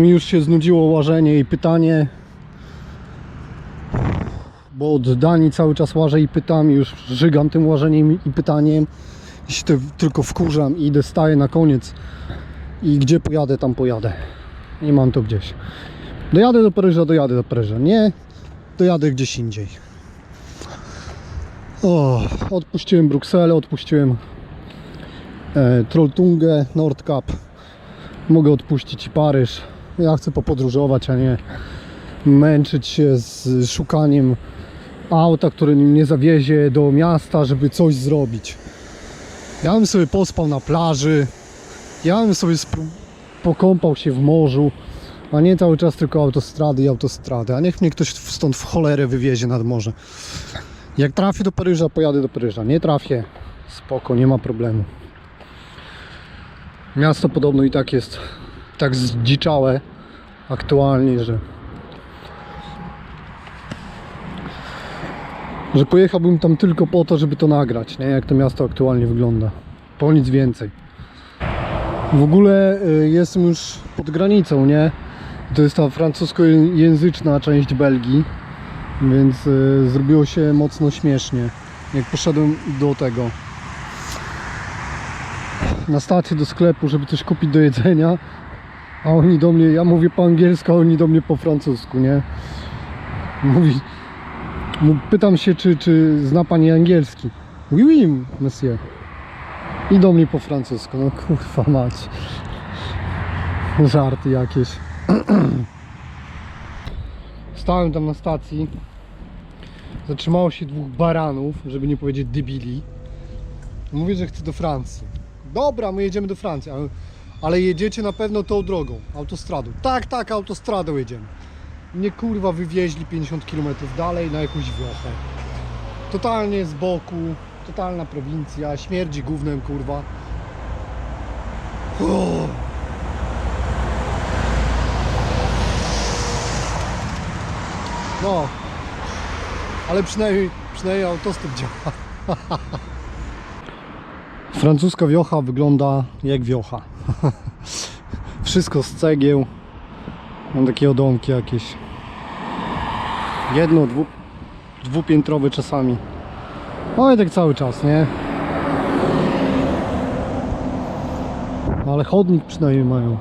mi już się znudziło łażenie i pytanie. Bo od Danii cały czas łażę i pytam, już żygam tym łażeniem i pytaniem. I się ty- tylko wkurzam i idę, staję na koniec. I gdzie pojadę, tam pojadę. Nie mam to gdzieś. Dojadę do Paryża, dojadę do Paryża. Nie, dojadę gdzieś indziej. O, odpuściłem Brukselę, odpuściłem e, Trolltungę, Nordkap. Mogę odpuścić Paryż. Ja chcę popodróżować, a nie męczyć się z szukaniem auta, które mnie zawiezie do miasta, żeby coś zrobić. Ja bym sobie pospał na plaży, ja bym sobie pokąpał się w morzu, a nie cały czas tylko autostrady i autostrady. A niech mnie ktoś stąd w cholerę wywiezie nad morze. Jak trafię do Paryża, pojadę do Paryża. Nie trafię, spoko, nie ma problemu. Miasto podobno i tak jest tak zdziczałe aktualnie, że że pojechałbym tam tylko po to, żeby to nagrać, nie? Jak to miasto aktualnie wygląda. Po nic więcej. W ogóle y, jestem już pod granicą, nie? To jest ta francuskojęzyczna część Belgii, więc y, zrobiło się mocno śmiesznie. Jak poszedłem do tego na stację do sklepu, żeby coś kupić do jedzenia, a oni do mnie, ja mówię po angielsku, a oni do mnie po francusku, nie? Mówi, pytam się, czy, czy zna pani angielski. Oui, oui, monsieur. I do mnie po francusku, no kurwa mać. Żarty jakieś. Stałem tam na stacji. Zatrzymało się dwóch baranów, żeby nie powiedzieć debili. Mówię, że chcę do Francji. Dobra, my jedziemy do Francji, ale, ale jedziecie na pewno tą drogą, autostradą. Tak, tak, autostradą jedziemy. Mnie kurwa wywieźli 50 km dalej na jakąś Włochę. Totalnie z boku, totalna prowincja, śmierdzi gównem kurwa. No, ale przynajmniej, przynajmniej autostop działa. Francuska wiocha wygląda jak wiocha. Wszystko z cegieł. Mam takie domki jakieś. Jedno, dwu, dwupiętrowe czasami. No i tak cały czas, nie? Ale chodnik przynajmniej mają.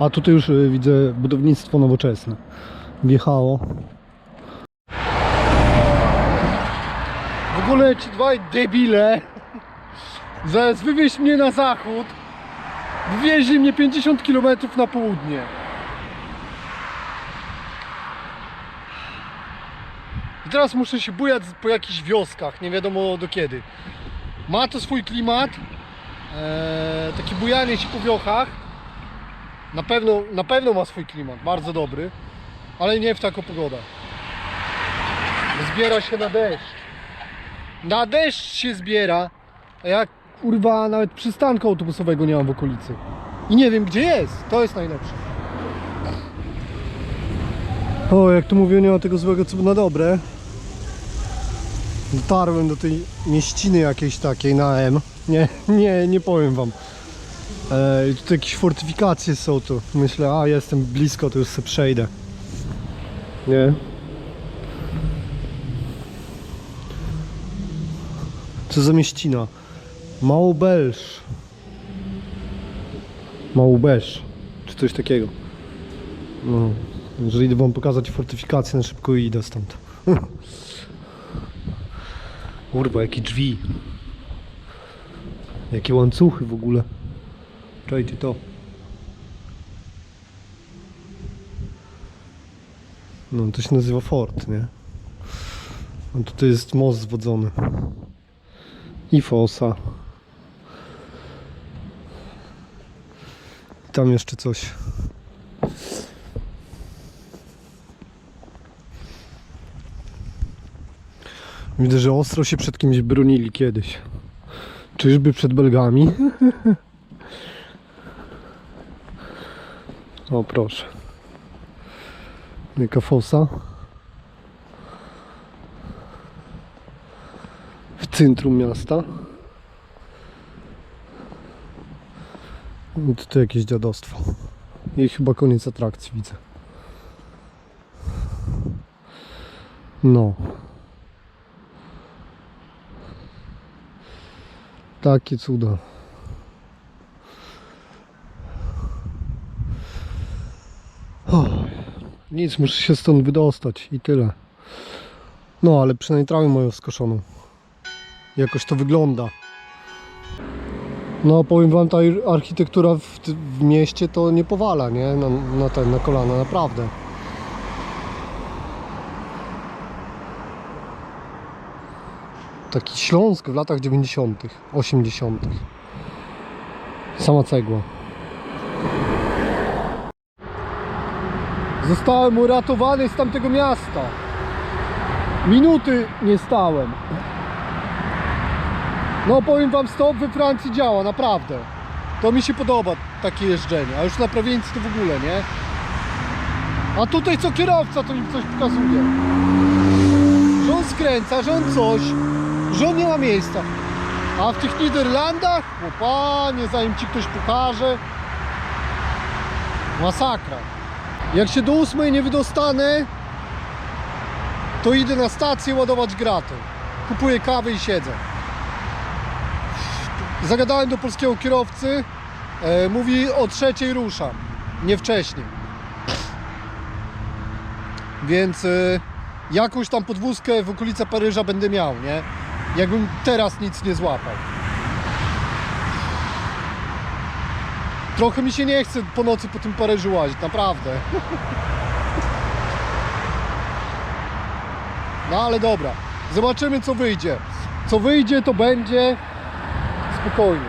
A tutaj już y, widzę budownictwo nowoczesne. Wjechało. W ogóle ci dwaj debile Zamiast wywieźć mnie na zachód, wywieźli mnie 50 km na południe. I teraz muszę się bujać po jakichś wioskach, nie wiadomo do kiedy. Ma to swój klimat, eee, takie bujanie się po wiochach. Na pewno, na pewno ma swój klimat, bardzo dobry, ale nie w taką pogodę. Zbiera się na deszcz. Na deszcz się zbiera, a ja kurwa nawet przystanku autobusowego nie mam w okolicy. I nie wiem gdzie jest. To jest najlepsze. O, jak tu mówią, nie ma tego złego co na dobre. Dotarłem do tej mieściny jakiejś takiej na M. Nie, nie, nie powiem wam. E, i tutaj jakieś fortyfikacje są tu. Myślę, a jestem blisko, to już sobie przejdę. Nie. Co za mieścina? Małbelż. Małbelż. Czy coś takiego. No. Jeżeli wam pokazać fortyfikację na szybko idę stąd. Kurwa, jakie drzwi. Jakie łańcuchy w ogóle. Czajcie to. No to się nazywa fort, nie? A tutaj jest most zwodzony. I fosa. Tam jeszcze coś. Widzę, że ostro się przed kimś bronili kiedyś. Czyżby przed Belgami? o proszę. Jaka fosa. W centrum miasta. I tutaj jakieś dziadostwo. I chyba koniec atrakcji widzę. No. Takie cuda. O, nic, muszę się stąd wydostać i tyle. No, ale przynajmniej trawę mają skoszoną. Jakoś to wygląda. No, powiem wam, ta ar- architektura w, w mieście to nie powala, nie? Na, na, ten, na kolana, naprawdę. Taki Śląsk w latach 90., 80. Sama cegła. Zostałem uratowany z tamtego miasta. Minuty nie stałem. No powiem wam, stop we Francji działa, naprawdę. To mi się podoba, takie jeżdżenie. A już na prowincji to w ogóle, nie? A tutaj co kierowca to mi coś pokazuje. Że on skręca, że on coś, że on nie ma miejsca. A w tych Niderlandach, o panie, zanim ci ktoś pokaże. Masakra. Jak się do ósmej nie wydostanę, to idę na stację ładować gratę. Kupuję kawę i siedzę. Zagadałem do polskiego kierowcy. E, mówi o trzeciej ruszam, nie wcześniej. Więc e, jakąś tam podwózkę w okolice Paryża będę miał, nie? Jakbym teraz nic nie złapał. Trochę mi się nie chce po nocy po tym Paryżu łazić, naprawdę. No ale dobra, zobaczymy co wyjdzie. Co wyjdzie to będzie spokojnie.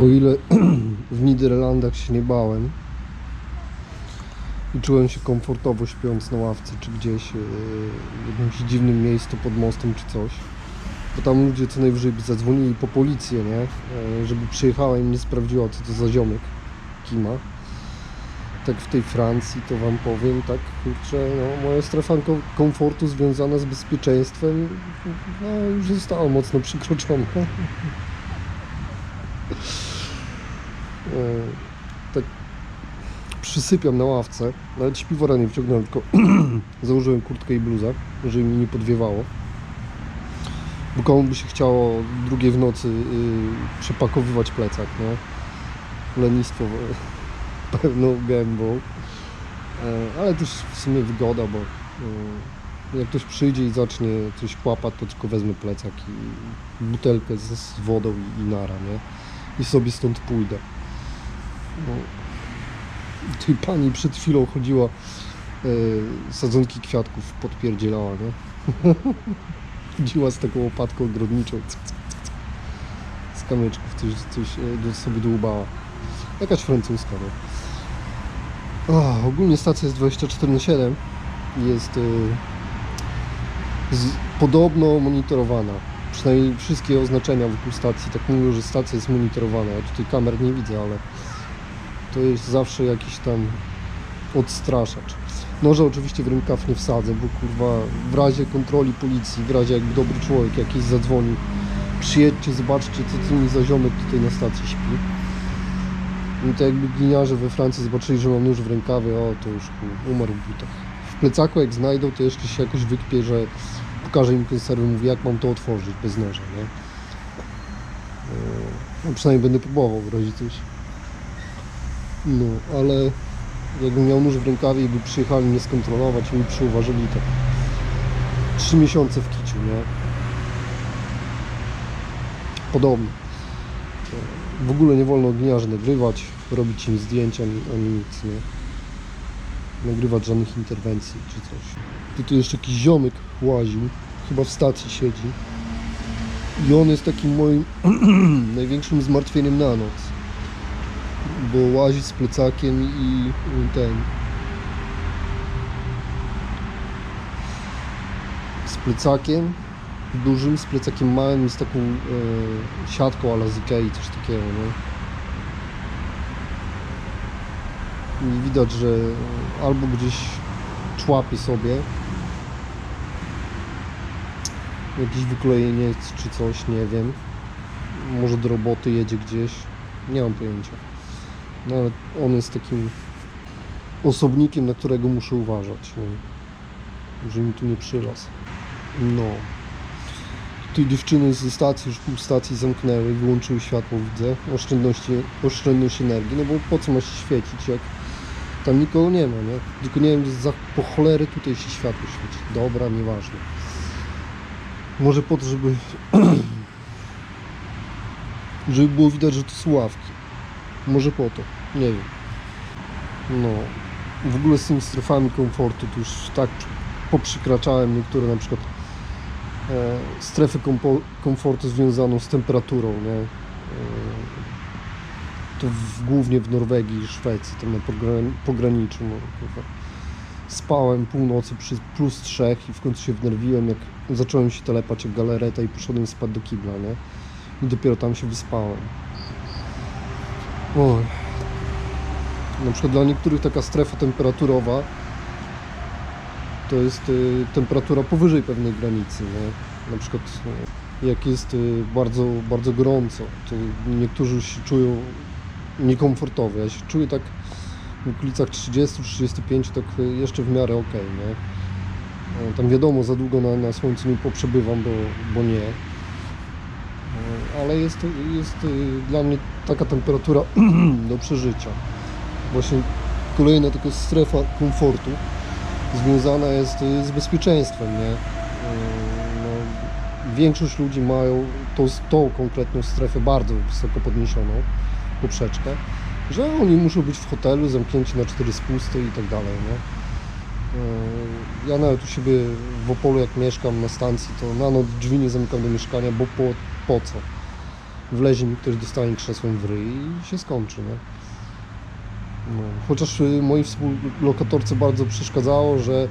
O ile w Niderlandach się nie bałem i czułem się komfortowo śpiąc na ławce czy gdzieś yy, w jakimś dziwnym miejscu pod mostem czy coś, to tam ludzie co najwyżej by zadzwonili po policję, nie? Yy, Żeby przyjechała i mnie sprawdziła co to za ziomek Kima. Tak w tej Francji to wam powiem, tak kurczę, no, moja strefa kom- komfortu związana z bezpieczeństwem no, już została mocno przekroczona. E, tak przysypiam na ławce, nawet śpiwora nie wciągnąłem, tylko założyłem kurtkę i bluzę, żeby mi nie podwiewało. Bo komu by się chciało drugiej w nocy yy, przepakowywać plecak, nie? Lenistwo e, pewną gębą. E, ale też w sumie wygoda, bo e, jak ktoś przyjdzie i zacznie coś kłapać, to tylko wezmę plecak i butelkę z, z wodą i, i nara, nie? I sobie stąd pójdę. No. Tej pani przed chwilą chodziła, e, sadzonki kwiatków podpierdzielała, nie? chodziła z taką łopatką ogrodniczą, z kamyczków coś, coś do- sobie dłubała. Jakaś francuska, no. Ogólnie stacja jest 24 na 7 jest e, z, podobno monitorowana. Przynajmniej wszystkie oznaczenia wokół stacji tak mówią, że stacja jest monitorowana. Ja tutaj kamer nie widzę, ale to jest zawsze jakiś tam odstraszacz. Noże oczywiście w rękaw nie wsadzę, bo kurwa w razie kontroli policji, w razie jakby dobry człowiek jakiś zadzwoni, przyjedźcie, zobaczcie co tu mi za ziomek tutaj na stacji śpi. No to jakby gliniarze we Francji zobaczyli, że mam nóż w rękawie, o to już umarł w butach. W plecaku jak znajdą, to jeszcze się jakoś wykpie, że pokażę im konserwę, mówię jak mam to otworzyć bez noża, nie? E, No przynajmniej będę próbował w razie coś. No, ale jakbym miał nóż w rękawie i by przyjechali mnie skontrolować i mi przyuważyli tak trzy miesiące w kiciu, nie? Podobnie. W ogóle nie wolno gliniarzy nagrywać, robić im zdjęć ani nic, nie? Nagrywać żadnych interwencji czy coś. Tu, jeszcze jakiś ziomek łaził, chyba w stacji siedzi. I on jest takim moim największym zmartwieniem na noc bo łazi z plecakiem i i ten z plecakiem dużym, z plecakiem małym i z taką e, siatką ala z coś takiego, nie? I widać, że albo gdzieś człapie sobie jakiś wyklejeniec czy coś, nie wiem może do roboty jedzie gdzieś nie mam pojęcia No ale on jest takim osobnikiem, na którego muszę uważać. Że mi tu nie przylas. No. Tutaj dziewczyny ze stacji, już pół stacji zamknęły, wyłączyły światło, widzę. Oszczędności, oszczędność energii, no bo po co ma się świecić, jak tam nikogo nie ma, nie? Tylko nie wiem, za, po cholery tutaj się światło świeci. Dobra, nieważne. Może po to, żeby żeby było widać, że to są ławki. Może po to, nie wiem. No, w ogóle z tymi strefami komfortu to już tak poprzykraczałem niektóre na przykład e, strefy komfortu związaną z temperaturą, nie? E, to w, głównie w Norwegii i Szwecji, tam na pogran- pograniczu. No. Spałem północy przy plus trzech i w końcu się wnerwiłem, jak zacząłem się telepać jak galareta i poszedłem spać do kibla, nie? I dopiero tam się wyspałem. Oj. Na przykład dla niektórych taka strefa temperaturowa to jest y, temperatura powyżej pewnej granicy. Nie? Na przykład y, jak jest y, bardzo, bardzo gorąco, to niektórzy się czują niekomfortowo. Ja się czuję tak w okolicach 30-35, tak jeszcze w miarę ok. Nie? E, Tam wiadomo, za długo na, na słońcu nie poprzebywam, bo, bo nie. E, Ale jest, jest y, dla mnie taka temperatura do przeżycia. Właśnie kolejna taka strefa komfortu związana jest z bezpieczeństwem, nie? No, większość ludzi mają tą, tą konkretną strefę bardzo wysoko podniesioną, poprzeczkę, że oni muszą być w hotelu zamknięci na cztery spusty i tak dalej, nie? Y, Ja nawet u siebie w Opolu jak mieszkam na stacji, to na noc drzwi nie zamykam do mieszkania, bo po, po co? Wlezie mi ktoś, dostanie krzesłem w ryj i się skończy, nie? No, chociaż y, mojej współlokatorce bardzo przeszkadzało, że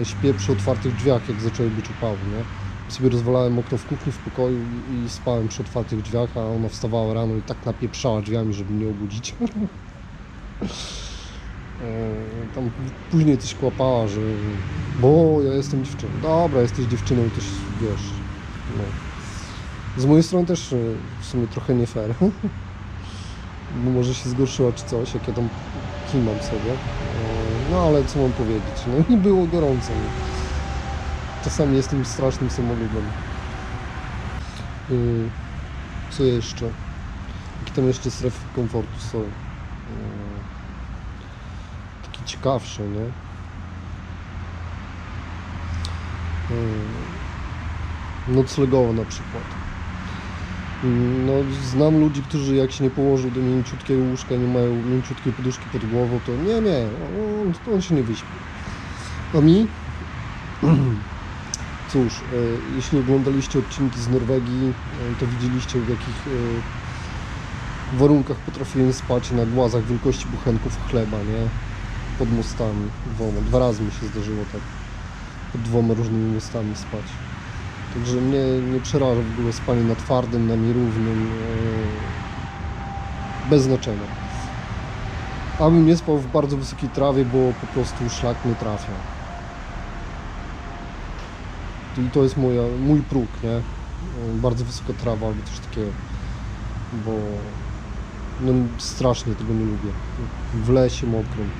e, śpię przy otwartych drzwiach, jak zaczęły być upały, nie? Sobie rozwalałem okno w kuchni w pokoju i, spałem przy otwartych drzwiach, a ona wstawała rano i tak napieprzała drzwiami, żeby mnie obudzić. E, Tam później coś kłapała, że bo ja jestem dziewczyną. Dobra, jesteś dziewczyną i też wiesz. No. Z mojej strony też e, w sumie trochę nie fair. bo może się zgorszyła czy coś, jak ja tam kimam sobie. E, No ale co mam powiedzieć, no i było gorąco. Czasami jestem strasznym samolubem. Y, Co jeszcze? Jakie tam jeszcze strefy komfortu są? Y, Takie ciekawsze, nie? Y, Noclegowo na przykład. No, znam ludzi, którzy jak się nie położył do mięciutkiego łóżka, nie mają mięciutkiej poduszki pod głową, to nie, nie, on, on się nie wyśpi. A mi? Cóż, e, jeśli oglądaliście odcinki z Norwegii, e, to widzieliście w jakich e, warunkach potrafiłem spać na głazach wielkości buchenków chleba, nie? Pod mostami dwoma. Dwa razy mi się zdarzyło tak pod dwoma różnymi mostami spać. Także mnie nie przeraża w ogóle spanie na twardym, na nierównym, bez znaczenia. Abym nie spał w bardzo wysokiej trawie, bo po prostu szlak nie trafia. I to jest moja, mój próg, nie? Bardzo wysoka trawa albo coś takiego. Bo no, strasznie tego nie lubię. W lesie mokrym.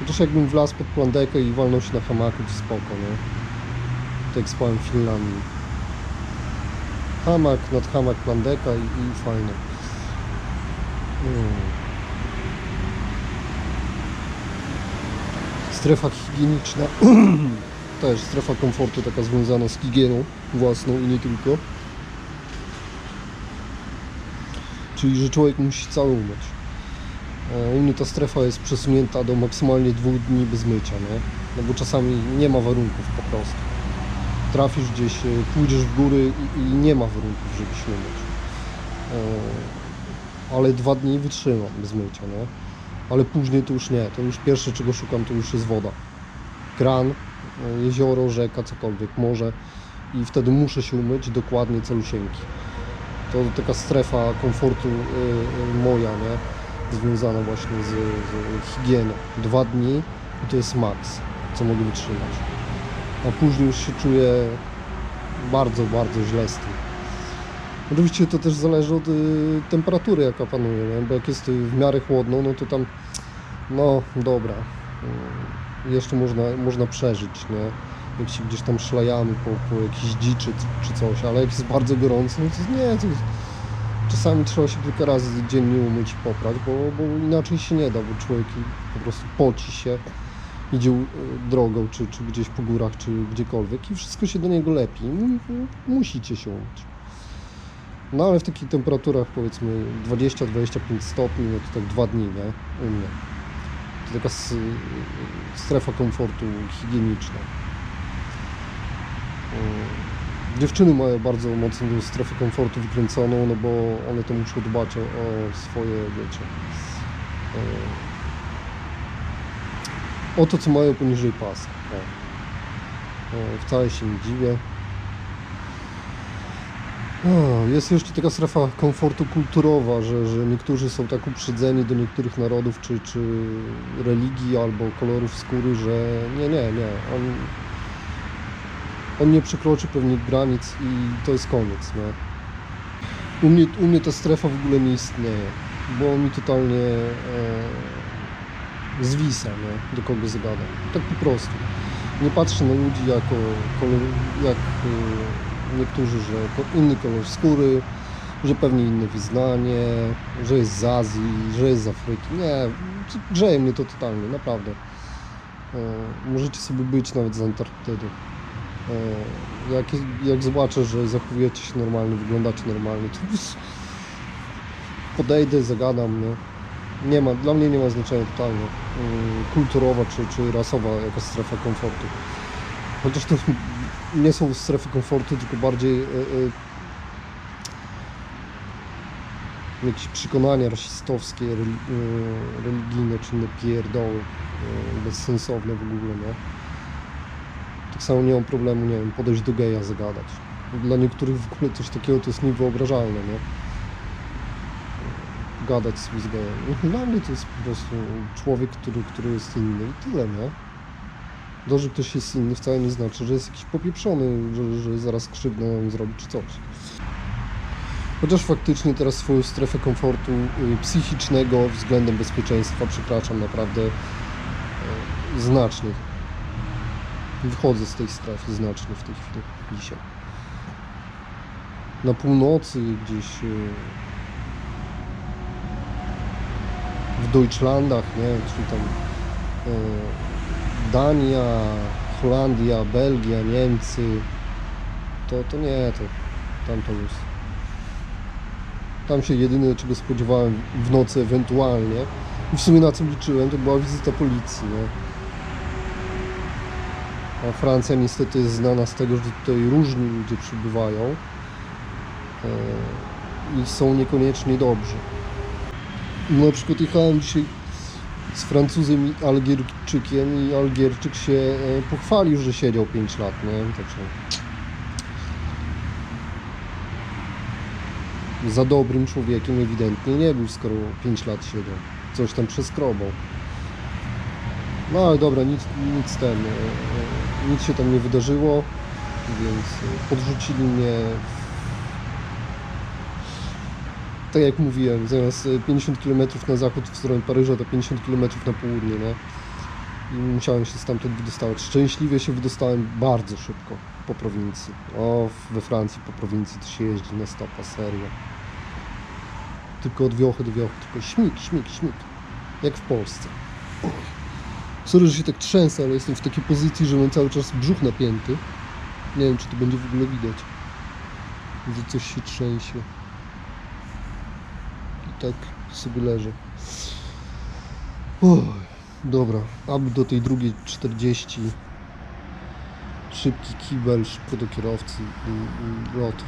Chociaż jakbym wlazł pod plandekę i walnął się na hamaku, to spoko, nie? Tak jak spałem w Finlandii. Hamak nad hamak plandeka i, i fajne. Mm. Strefa higieniczna. Też strefa komfortu taka związana z higieną własną i nie tylko. Czyli, że człowiek musi cały umyć. E, U mnie ta strefa jest przesunięta do maksymalnie dwóch dni bez mycia, nie? No bo czasami nie ma warunków po prostu. Trafisz gdzieś, e, pójdziesz w góry i, nie ma warunków, żeby się umyć. E, Ale dwa dni wytrzymam bez mycia, nie? Ale później to już nie. To już pierwsze, czego szukam, to już jest woda. Kran, jezioro, rzeka, cokolwiek, morze. I wtedy muszę się umyć dokładnie celusieńki. To taka strefa komfortu y, y, moja, nie? Związana właśnie z, z higieną. Dwa dni i to jest maks, co mogę wytrzymać. A później już się czuję bardzo, bardzo źle z tym. Oczywiście to też zależy od y, temperatury, jaka panuje, nie? bo jak jest w miarę chłodno, no to tam, no dobra, y, jeszcze można, można przeżyć, nie? Jak się gdzieś tam szlajamy po, po jakiejś dziczy czy coś, ale jak jest bardzo gorąco, no to nie, to jest, czasami trzeba się kilka razy dziennie umyć i poprać, bo, bo inaczej się nie da, bo człowiek po prostu poci się, idzie y, drogą, czy, czy gdzieś po górach, czy gdziekolwiek i wszystko się do niego lepi. Musicie się umyć. No ale w takich temperaturach powiedzmy 20-25 stopni, no to tak dwa dni, nie? U mnie. Taka strefa komfortu higieniczna. Mm. Dziewczyny mają bardzo mocno tą strefę komfortu wykręconą, no bo one to muszą dbać o, o swoje, wiecie, e, o to, co mają poniżej pasa. O, wcale się nie dziwię. O, jest jeszcze taka strefa komfortu kulturowa, że, że niektórzy są tak uprzedzeni do niektórych narodów czy, czy religii albo kolorów skóry, że nie, nie, nie. On, on nie przekroczy pewnych granic i to jest koniec. Nie? U, mnie, u mnie ta strefa w ogóle nie istnieje, bo mi totalnie e, zwisa, nie? do kogo zagadam. Tak po prostu. Nie patrzę na ludzi jako jak e, niektórzy, że inny kolor skóry, że pewnie inne wyznanie, że jest z Azji, że jest z Afryki. Nie, grzeje mnie to totalnie, naprawdę. E, możecie sobie być nawet z Antarktydy. E, jak, jak zobaczę, że zachowujecie się normalnie, wyglądacie normalnie, to podejdę, zagadam, nie? Nie ma, dla mnie nie ma znaczenia totalnie. mm, Kulturowa czy, czy rasowa jakaś strefa komfortu. Chociaż to nie są strefy komfortu, tylko bardziej e, e, jakieś przekonania rasistowskie, e, religijne czy inne pierdoły, bezsensowne w ogóle, nie? Tak samo nie mam problemu, nie wiem, podejść do geja, zagadać. Dla niektórych w ogóle coś takiego to jest niewyobrażalne, nie? Gadać sobie z gejem. Dla mnie to jest po prostu człowiek, który, który jest inny i tyle, nie? To, że ktoś jest inny wcale nie znaczy, że jest jakiś popieprzony, że, że zaraz krzywdę zrobi czy coś. Chociaż faktycznie teraz swoją strefę komfortu y, psychicznego względem bezpieczeństwa przekraczam naprawdę y, znacznie. Wychodzę z tej strefy znacznie w tej chwili, dzisiaj. Na północy gdzieś y, w Deutschlandach, nie, czyli tam Dania, Holandia, Belgia, Niemcy, to, to nie, to tam to już. Tam się jedyne czego spodziewałem w nocy ewentualnie w sumie na co liczyłem to była wizyta policji, nie? A Francja niestety jest znana z tego, że tutaj różni ludzie przybywają e, i są niekoniecznie dobrzy. Na przykład jechałem dzisiaj z Francuzem i Algierczykiem i Algierczyk się e, pochwalił, że siedział 5 lat, nie? Także za dobrym człowiekiem ewidentnie nie był, skoro 5 lat siedział. Coś tam przeskrobał. No ale dobra, nic, nic ten, e, e, nic się tam nie wydarzyło, więc podrzucili mnie tak jak mówiłem, zamiast e, 50 km na zachód w stronę Paryża, to 50 km na południe, nie? I musiałem się stamtąd wydostawać. Szczęśliwie się wydostałem bardzo szybko po prowincji. O, we Francji po prowincji to się jeździ na stopa, serio. Tylko od wiochy do wiochy, tylko śmig, śmig, śmig. Jak w Polsce. Sorry, że się tak trzęsę, ale jestem w takiej pozycji, że mam cały czas brzuch napięty. Nie wiem, czy to będzie w ogóle widać. Że coś się trzęsie. Tak sobie leżę. Uff, dobra, aby do tej drugiej 40. Szybki kibel, szybko do kierowcy i, i lot.